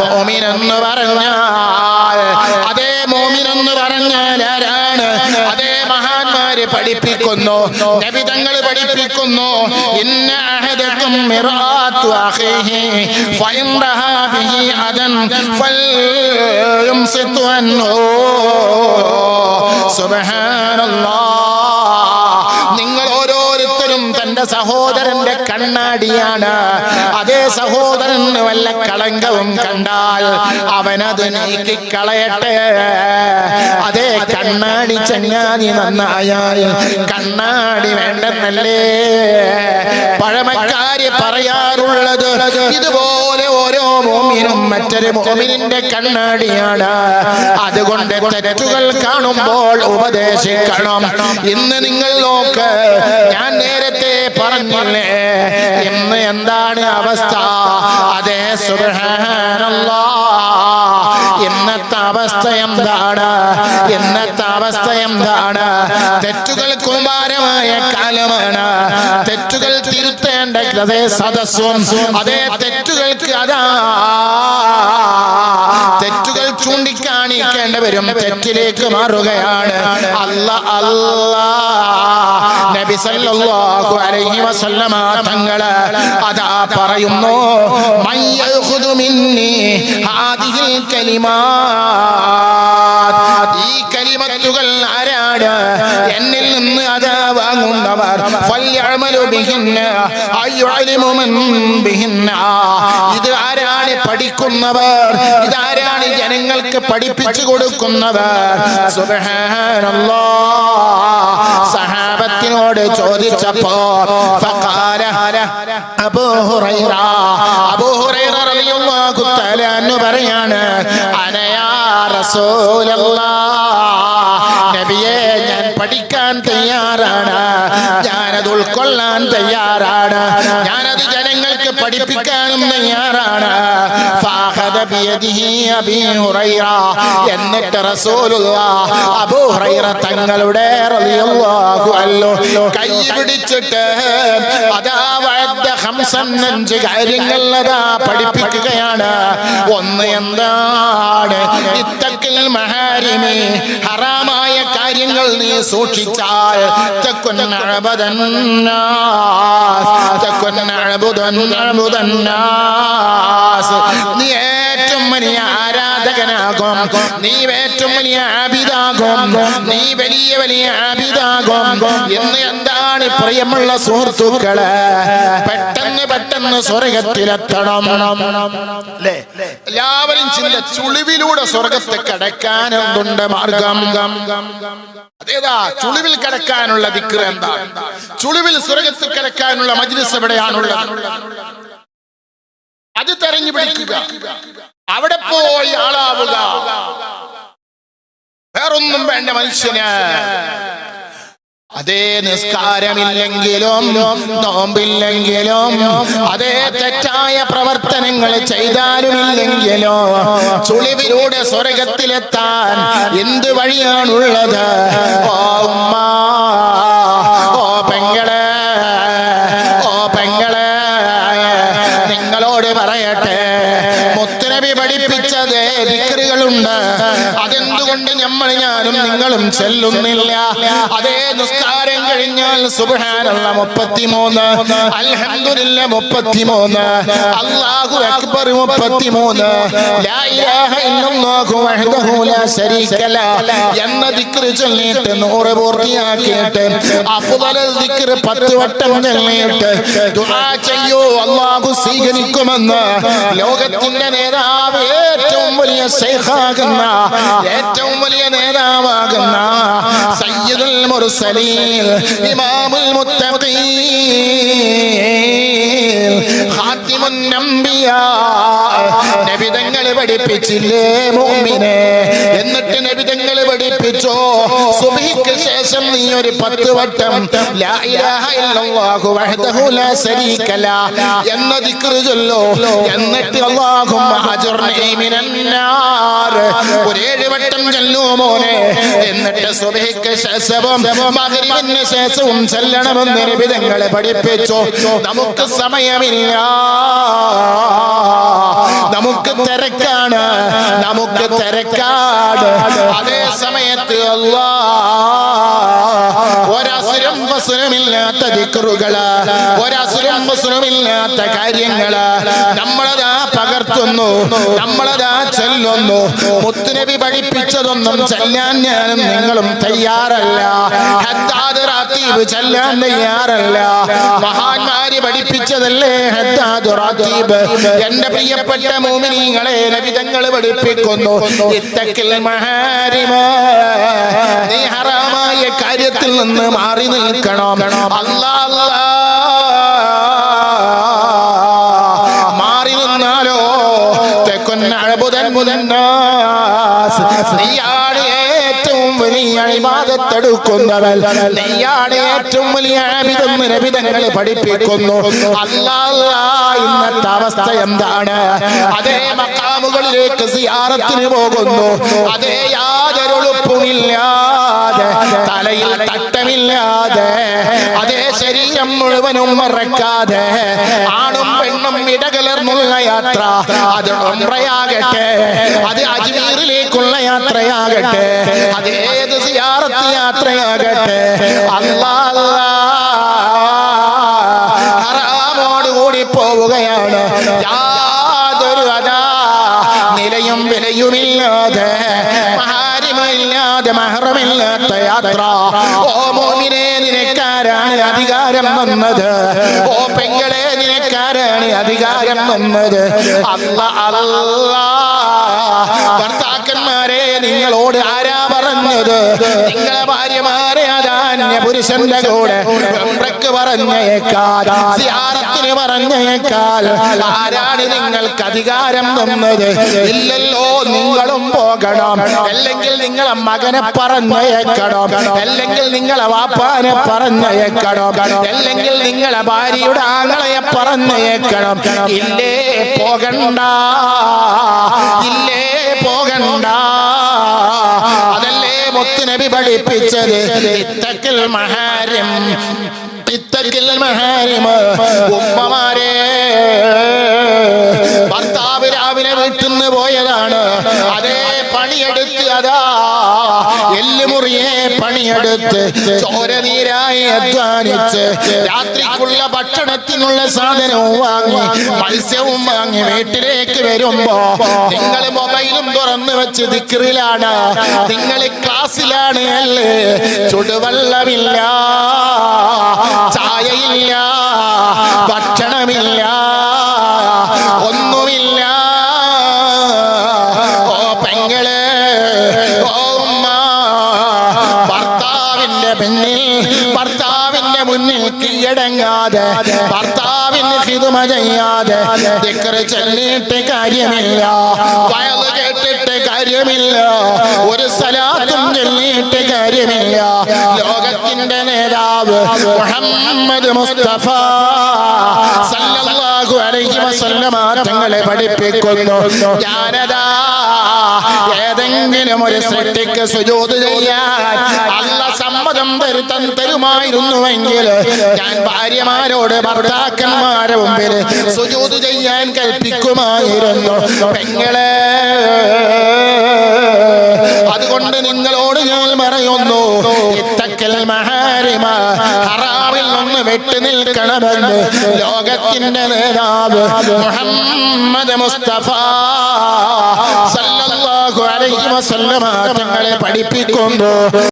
മോമിൻ എന്ന് അതേ മോമിൻ എന്ന് പറഞ്ഞാൽ ആരാണ്? അതേ മഹാന്മാര് പഠിപ്പിക്കുന്നു നബിതങ്ങൾ പഠിപ്പിക്കുന്നു. ഇന്ന അഹദക്കും മിറാത്തു അഖീഹി ഫഇൻ റഹാ ബിഹി അദൻ ഫൽയുംസിതു അൻഹു. സുബ്ഹാനല്ലാഹ് നിങ്ങൾ ഓരോരുത്തരും തന്റെ സഹോദരന്റെ കണ്ണാടിയാണ്. സഹോദരന് വല്ല കളങ്കവും കണ്ടാൽ അവനത് നീക്കിക്കളയട്ടെ. അതേ കണ്ണാടി ചങ്ങാതി നന്നായാൽ കണ്ണാടി വേണ്ടെന്നല്ലേ? പഴമക്കാര് പറയാറുള്ളത് ഇതുപോലെ ഓരോ മോമിനും മറ്റൊരു മോമിനിന്റെ കണ്ണാടിയാണ്. അതുകൊണ്ട് തെറ്റുകൾ കാണുമ്പോൾ ഉപദേശിക്കണം. ഇന്ന് നിങ്ങൾ നോക്ക് ഞാൻ നേരത്തെ പറഞ്ഞില്ലേ? ഇന്ന് എന്താണ് അവസ്ഥ? അതേ സുഹാനല്ല ഇന്നത്തെ അവസ്ഥ എന്താണ്? ഇന്നത്തെ അവസ്ഥ എന്താണ്? തെറ്റുകൾ കുമാരമായ കാലമാണ്. തെറ്റുകൾ തിരുത്തേണ്ട അതേ സദസ്സും അതേ തെറ്റുകൾക്ക് അതാ. തെറ്റുകൾ ചൂണ്ടിക്കാണിക്കേണ്ടവരും തെറ്റിലേക്ക് മാറുകയാണ്. അല്ല അല്ല. നബി സല്ലല്ലാഹു അലൈഹി വസല്ലമ തങ്ങൾ അതാ പറയുന്നു മയ്യഖുദു മിന്നി ഹാദിഹിൽ കലിമാത് ഈ കലിമത്തുകൾ ആരാണ്? എന്നിൽ വാങ്ങുന്നവർ ഇത് ആരാണ് പഠിക്കുന്നവർ? ഇതാരാണ് ജനങ്ങൾക്ക് പഠിപ്പിച്ചു കൊടുക്കുന്നവർ? സുബ്ഹാനല്ലാഹ് സഹാബത്തിനോട് ചോദിച്ചപ്പോ പറയാണ് അനയാ ഹുറൈറ പഠിക്കാൻ തയ്യാറാണ്. ഞാനത് ഉൾക്കൊള്ളാൻ തയ്യാറാണ്. ഞാനത് ജനങ്ങൾക്ക് പഠിപ്പിക്കാനും തയ്യാറാണ്. എന്നിട്ട് തങ്ങളുടെ കാര്യങ്ങൾ അതാ പഠിപ്പിക്കുകയാണ്. ഒന്ന് എന്താണ്? ഇത്തക്കിൽ മഹാരിമി ഹറാമായ കാര്യങ്ങൾ നീ സൂക്ഷിച്ചാൽ നീ ഏറ്റവും വലിയ ആരാധകനാകും നീ ഏറ്റവും വലിയ ആബിദാകും. നീ വലിയ വലിയ ആബിദാകും. എന്ന് എന്താണ് പ്രിയമുള്ള സുഹൃത്തുക്കൾ? പെട്ടെന്ന് പെട്ടെന്ന് സ്വർഗത്തിലെത്തണം. എല്ലാവരും ചില ചുളിവിലൂടെ സ്വർഗത്തെ കടക്കാൻ എന്തുണ്ട് മാർഗം? അതേതാ? ചുളിവിൽ കടക്കാനുള്ള ദിക്ർ എന്താ? ചുളിവിൽ സ്വർഗത്തിൽ കടക്കാനുള്ള മജ്ലിസ് എവിടെയാണുള്ളത്? അത് തെരഞ്ഞു പിടിക്കുക. അവിടെ പോയി ആളാവുക. വേറൊന്നും വേണ്ട മനുഷ്യന്. അതേ നിസ്കാരമില്ലെങ്കിലും നോമ്പില്ലെങ്കിലും അതേ തെറ്റായ പ്രവർത്തനങ്ങൾ ചെയ്താലും ഇല്ലെങ്കിലോ ചുളിവിലൂടെ സ്വർഗത്തിലെത്താൻ എന്ത് വഴിയാണുള്ളത്? ഓ ഉമ്മ ഓ പെങ്ങളെ ഓ പെങ്ങളെ. നിങ്ങളോട് പറയട്ടെ. ദിക്റുകളുണ്ട് അതെന്തുകൊണ്ട് നമ്മൾ ഞാനും നിങ്ങളും ചെല്ലുന്നില്ല? അതേ നിസ്കാരം കഴിഞ്ഞാൽ സുബ്ഹാനല്ല മുപ്പത്തിമൂന്ന്. അൽഹംദുലില്ല മുപ്പത്തിമൂന്ന്. അല്ലാഹു അക്ബർ മുപ്പത്തിമൂന്ന്. എന്ന ദിക്ർ ചൊല്ലിയിട്ട് നൂറ് പൂർത്തിയാക്കിയിട്ട് അഫ്ദലൽ ദിക്ർ പത്ത് വട്ടം ചൊല്ലിയിട്ട് ദുആ ചെയ്യൂ. അല്ലാഹു സ്വീകരിക്കുമെന്ന് ലോകത്തിന്റെ നേതാവേ വലിയ ശൈഖാകുന്ന ഏറ്റവും വലിയ നേതാവാകുന്ന സയ്യിദുൽ മുർസലീൻ ഇമാമുൽ മുത്തഖീൻ ഖാതിമുൻ നബിയാ നബിതങ്ങൾ പഠിപ്പിച്ചില്ലേ മുഅ്മിനെ എന്നിട്ട് നബിതങ്ങൾ പഠിപ്പിച്ചോ? സുബ്ഹിക്ക് ശേഷം നീ ഒരു പത്ത് വട്ടം എന്ന ചൊല്ലോ. എന്നിട്ട് വട്ടം ചൊല്ലൂ മോനെ. എന്നിട്ട് സുബഹിക്ക് ശേഷവും പഠിപ്പിച്ചു. നമുക്ക് സമയമില്ല. നമുക്ക് തിരക്കാണ്. നമുക്ക് തിരക്കാണ്. അതേ സമയത്ത് അല്ലാ ഒരസുരം വസുരമില്ലാത്ത ദിക്റുകൾ ഒരസുരം അസുരമില്ലാത്ത കാര്യങ്ങൾ. നമ്മളതാ പകർത്തുന്നു നമ്മളതാ ചൊല്ലുന്നു. മുത്തുനബി പഠിപ്പിച്ചതൊന്നും ചെല്ലാൻ ഞാനും നിങ്ങളും തയ്യാറല്ല. ഹദ്ദാദ് റാത്തീബ് ചെല്ലാൻ തയ്യാറല്ല. മഹാന്മാര് പഠിപ്പിച്ചതല്ലേ ഹദ്ദാദ് റാത്തീബ്? എന്റെ പ്രിയപ്പെട്ട മോമിനിങ്ങളെ നബിതങ്ങൾ പഠിപ്പിക്കുന്നു. ഇത്തക്കിൽ മഹാരിമ ഹറാമായ കാര്യത്തിൽ നിന്ന് മാറി നിൽക്കണം. അല്ലാ. മാറി നിന്നാലോ? തെക്കൊൻ അഴബുദൻ മുതന്നാസ് നീയാണ് ഏറ്റവും വലിയ ഇബാദത്തെടുക്കുന്നവൻ നീയാണ് ഏറ്റവും വലിയ ആബിദെന്ന് നബിതങ്ങൾ പഠിപ്പിക്കുന്നു. അല്ലാ അല്ലാ, ഇന്നത്തെ അവസ്ഥ എന്താണ്? അതേ മക്കാമുകളിലേക്ക് സിയാറത്തിന് പോകുന്നു. അതേ യാതൊരു ഉളുപ്പുമില്ലാതെ തലയിൽ തട്ടമില്ലാതെ അതേ ശരീരം മുഴുവനും മറക്കാതെ ആണും പെണ്ണും ഇടകലർന്നുള്ള യാത്ര അത് ഒമ്പ്രയാകട്ടെ അത് അജ്മീറിലേക്കുള്ള യാത്രയാകട്ടെ അത് ഏത് സിയാറത്ത് യാത്രയാകട്ടെ അല്ലാ അല്ലാ. ഹറാമോടുകൂടി പോവുകയാണ് യാതൊരു അതാ നിലയും വിലയുമില്ലാതെ മഹാരിമില്ലാതെ മഹറമില്ലാത്ത യാത്ര. ഓ മോമിനെ നിനക്കാരാണ് അധികാരം വന്നത്. ഓ പെങ്ങളെ നിനക്കാരാണ് അധികാരം വന്നത്. അല്ല അല്ല. ഭർത്താക്കന്മാരെ നിങ്ങളോട് ആരാ പറഞ്ഞത്? നിങ്ങളെ ഭാര്യമാരെ അതാന്യ പുരുഷന്റെ കൂടെ ഉംറയ്ക്ക് പറഞ്ഞേക്കാൽ സിയാറത്തിന് പറഞ്ഞേക്കാൽ ആരാണ് നിങ്ങൾക്ക് അധികാരം തന്നത് ഇല്ലല്ലോ നിങ്ങളും പോകണം അല്ലെങ്കിൽ നിങ്ങളെ മകനെ പറഞ്ഞേക്കണം അല്ലെങ്കിൽ നിങ്ങളെ വാപ്പാനെ പറഞ്ഞേക്കണം അല്ലെങ്കിൽ നിങ്ങളെ ഭാര്യയുടെ ആങ്ങളെ പറഞ്ഞേക്കണം ഇല്ലേ പോകണ്ട ഇല്ലേ പോകണ്ട മുത്തുനബി പഠിപ്പിച്ചത് ഇത്തക്കിൽ മഹാരം ഇത്തക്കിൽ മഹാരിമ ഉമ്മമാരെ ഭർത്താവ് രാവിലെ വീട്ടിൽ നിന്ന് പോയതാണ്. അതേ പണിയെടുത്ത് അതാ എല്ലുമുറിയെ പണിയെടുത്ത് ചോരനീരായി അധ്വാനിച്ച് രാത്രിക്കുള്ള ഭക്ഷണത്തിനുള്ള സാധനവും വാങ്ങി മത്സ്യവും വാങ്ങി വീട്ടിലേക്ക് വരുമ്പോ നിങ്ങൾ മൊബൈലും തുറന്നു വെച്ച് ദിക്റിലാണ്. നിങ്ങൾ ക്ലാസ്സിലാണ് അല്ലേ? ചുടുവെള്ളമില്ല ചായയില്ല ഭക്ഷണമില്ല. കാര്യമില്ല. വയൽ കേട്ടിട്ട് കാര്യമില്ല. ഒരു സ്ഥലത്തും ചൊല്ലിയിട്ട് കാര്യമില്ല. ലോകത്തിന്റെ നേതാവ് മുഹമ്മദ് മുസ്തഫ സല്ലല്ലാഹു അലൈഹി വസല്ലമ തങ്ങളെ പഠിപ്പിക്കുന്നു. ഞാനതാ ഏതെങ്കിലും ഒരു സൃഷ്ടിക്ക് സുജൂത് ചെയ്യാൻ സമ്മതം തരുത്തം തരുമായിരുന്നുവെങ്കിൽ ഞാൻ ഭാര്യമാരോട് ഭർത്താക്കന്മാരെ മുമ്പിൽ സുജൂത് ചെയ്യാൻ കൽപ്പിക്കുമായിരുന്നു. പെങ്ങളെ അതുകൊണ്ട് നിങ്ങളോട് ഞാൻ പറയുന്നു ഇത്തക്കൽ മഹാരിമ ഹറാമിൽ നിന്ന് വിട്ടു നിൽക്കണമെന്ന് ലോകത്തിന്റെ നേതാവ് മുഹമ്മദ് മുസ്തഫ സല്ലല്ലാഹു അലൈഹി വസല്ലമ തങ്ങളെ പഠിപ്പിക്കുന്നു.